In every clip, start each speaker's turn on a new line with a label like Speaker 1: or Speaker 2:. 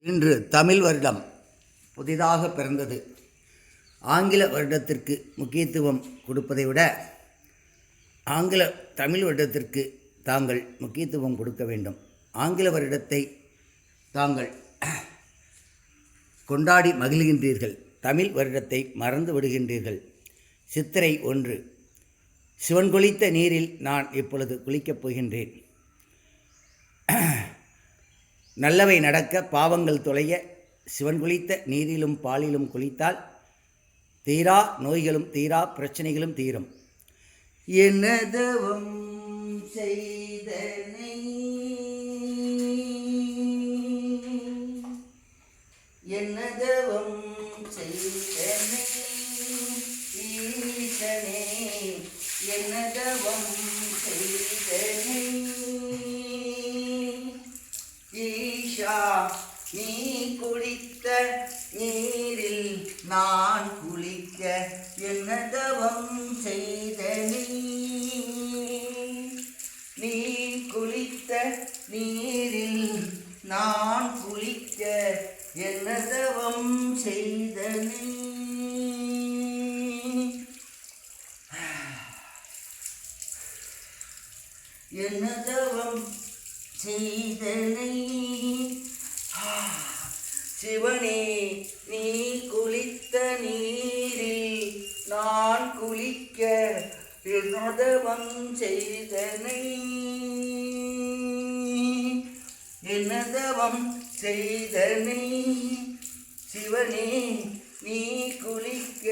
Speaker 1: இன்று தமிழ் வருடம் புதிதாக பிறந்தது. ஆங்கில வருடத்திற்கு முக்கியத்துவம் கொடுப்பதை விட ஆங்கில தமிழ் வருடத்திற்கு தாங்கள் முக்கியத்துவம் கொடுக்க வேண்டும். ஆங்கில வருடத்தை தாங்கள் கொண்டாடி மகிழ்கின்றீர்கள். தமிழ் வருடத்தை மறந்து விடுகின்றீர்கள். சித்திரை ஒன்று. சிவன் குளித்த நீரில் நான் இப்பொழுது குளிக்கப் போகின்றேன். நல்லவை நடக்க பாவங்கள் தொலைய சிவன் குளித்த நீரிலும் பாலிலும் குளித்தால் தீரா நோய்களும் தீரா பிரச்சனைகளும் தீரும். என்னதவம் செய்தனை? என்னதவம் செய்த ஈஷா நீ குளித்த நீரில் நான் குளிக்க என்ன தவம் செய்த நீ? குளித்த நீரில் நான் குளிக்க என்ன தவம் செய்த நீ? என்ன தவம் செய்தனை சிவனே நீ குளித்த நீரில் நான் குளிக்க என்னதவம் செய்தனை. என்னதவம் செய்தனை. சிவனே நீ குளிக்க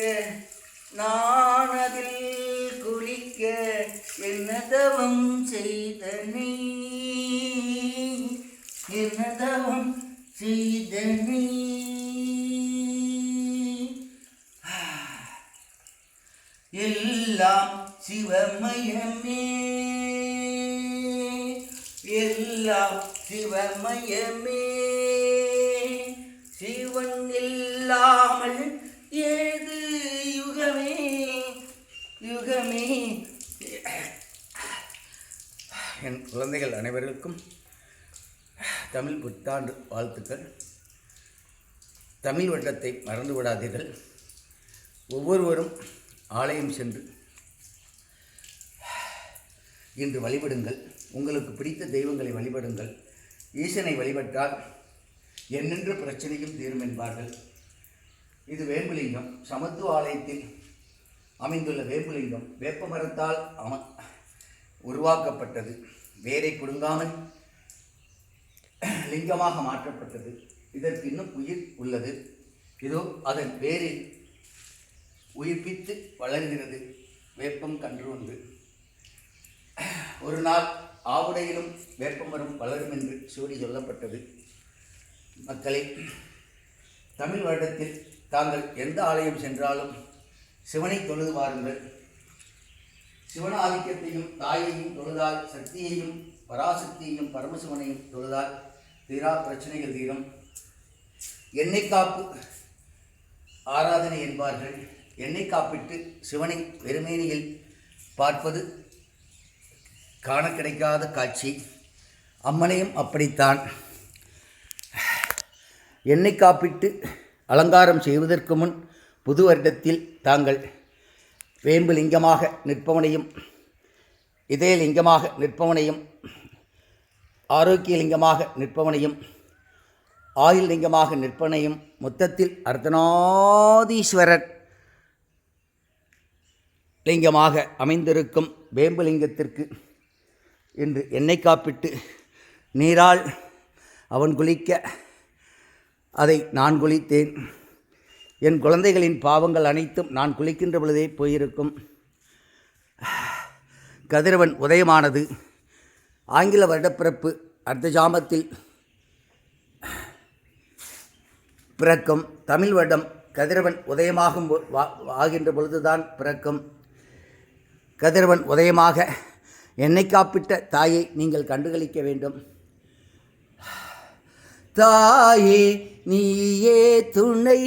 Speaker 1: நான் அதில் குளிக்க என்னதவம் செய்தனை என்னதவம் செய்தனை எல்லாம் சிவமயமே. எல்லாம் சிவமயமே. சிவன் இல்லாமல் ஏது யுகமே? யுகமே. என் குழந்தைகள் அனைவருக்கும் தமிழ் புத்தாண்டு வாழ்த்துக்கள். தமிழ் வட்டத்தை மறந்து விடாதீர்கள் ஒவ்வொருவரும் ஆலயம் சென்று இன்று வழிபடுங்கள். உங்களுக்கு பிடித்த தெய்வங்களை வழிபடுங்கள். ஈசனை வழிபட்டால் என்னென்ற பிரச்சனையும் தீரும் என்பார்கள். இது வேம்புலிங்கம். சமத்துவ ஆலயத்தில் அமைந்துள்ள வேம்புலிங்கம் வேப்ப மரத்தால் அம உருவாக்கப்பட்டது. வேரை குடுங்காமல் லிங்கமாக மாற்றப்பட்டது. இதற்கு இன்னும் உயிர் உள்ளது. இதோ அதன் வேரில் உயிர்ப்பித்து வளர்கிறது. வேப்பம் கன்று ஒன்று ஒரு நாள் ஆவுடையிலும் வேப்பமரம் வளரும் என்று சூடி சொல்லப்பட்டது. மக்களை தமிழ் வருடத்தில் தாங்கள் எந்த ஆலயம் சென்றாலும் சிவனை தொழுது வாருங்கள். சிவன ஆதிக்கத்தையும் தாயையும் தொழுதால் சக்தியையும் பராசக்தியையும் பரமசிவனையும் தொழுதால் தீரா பிரச்சனைகள் தீரும். எண்ணெய் காப்பு ஆராதனை என்பார்கள். எண்ணெய் காப்பிட்டு சிவனை வெறுமேனியில் பார்ப்பது காண கிடைக்காத காட்சி. அம்மனையும் அப்படித்தான். எண்ணெய் காப்பிட்டு அலங்காரம் செய்வதற்கு முன் புது வருடத்தில் தாங்கள் வேம்பு லிங்கமாக நிற்பவனையும் இதய லிங்கமாக நிற்பவனையும் ஆரோக்கிய லிங்கமாக நிற்பவனையும் ஆயுள் லிங்கமாக நிற்பனையும் மொத்தத்தில் அர்த்தநாதீஸ்வரர் லிங்கமாக அமைந்திருக்கும் வேம்புலிங்கத்திற்கு இன்று எண்ணெய் காப்பிட்டு நீரால் அவன் குளிக்க அதை நான் குளித்தேன். என் குழந்தைகளின் பாவங்கள் அனைத்தும் நான் குளிக்கின்ற பொழுதே போயிருக்கும். கதிரவன் உதயமானது ஆங்கில வருடப்பிறப்பு அடுத்த ஜாமத்தில் பிறக்கும். தமிழ் வருடம் கதிரவன் உதயமாகும் வா- ஆகின்ற பொழுதுதான் பிறக்கும். கதிரவன் உதயமாக என்னை காப்பிட்ட தாயை நீங்கள் கண்டுகளிக்க வேண்டும். தாயே நீயே துணை.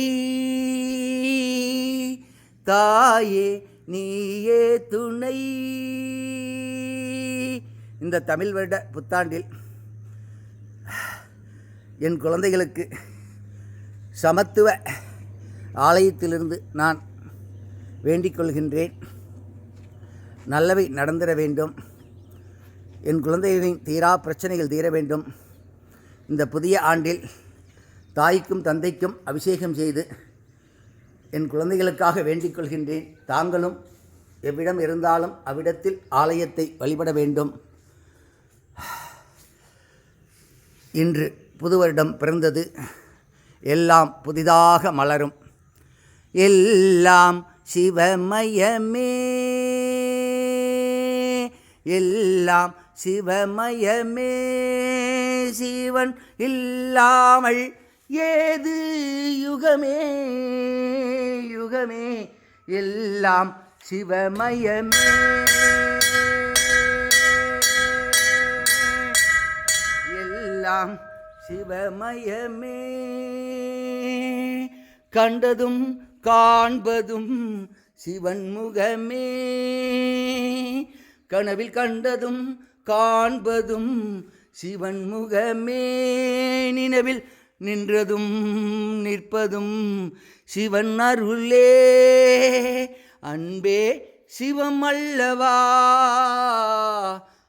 Speaker 1: தாயே நீயே துணை. இந்த தமிழ் வருட புத்தாண்டில் என் குழந்தைகளுக்கு சமத்துவ ஆலயத்திலிருந்து நான் வேண்டிக் கொள்கின்றேன். நல்லவை நடந்திட வேண்டும். என் குழந்தைகளின் தீரா பிரச்சனைகள் தீர வேண்டும். இந்த புதிய ஆண்டில் தாய்க்கும் தந்தைக்கும் அபிஷேகம் செய்து என் குழந்தைகளுக்காக வேண்டிக் கொள்கின்றேன். தாங்களும் எவ்விடம் இருந்தாலும் அவ்விடத்தில் ஆலயத்தை வழிபட வேண்டும். இன்று புது வருடம் பிறந்தது. எல்லாம் புதிதாக மலரும். எல்லாம் சிவமயமே. எல்லாம் சிவமயமே. சிவன் இல்லாமல் ஏது யுகமே? யுகமே. எல்லாம் சிவமயமே. எல்லாம் சிவமயமே. கண்டதும் காண்பதும் சிவன் முகமே. கனவில் கண்டதும் காண்பதும் சிவன் முகமே. நினைவில் நின்றதும் நிற்பதும் சிவன் அருளே. அன்பே சிவம் அல்லவா?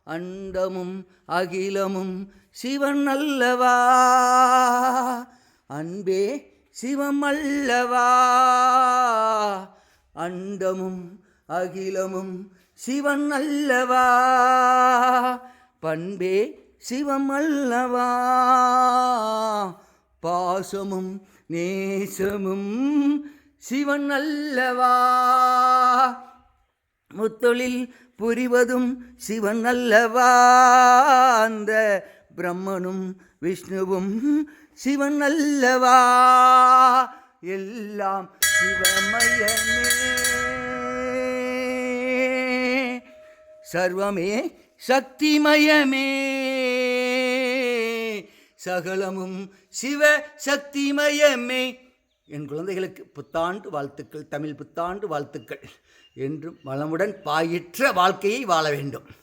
Speaker 1: அண்டமும் அகிலமும் சிவன் அல்லவா? அன்பே சிவமல்லவா? அண்டமும் அகிலமும் சிவன் அல்லவா பண்பே சிவம் அல்லவா பாசமும் நேசமும் சிவன் அல்லவா முத்தொழில் புரிவதும் சிவன் அல்லவா அந்த பிரம்மனும் விஷ்ணுவும் சிவன் அல்லவா? எல்லாம் சிவமயமே. சர்வமே சக்திமயமே. சகலமும் சிவ சக்திமயமே. என் குழந்தைகளுக்கு புத்தாண்டு வாழ்த்துக்கள் தமிழ் புத்தாண்டு வாழ்த்துக்கள். என்றும் வளமுடன் பாயிற்ற வாழ்க்கையை வாழ வேண்டும்.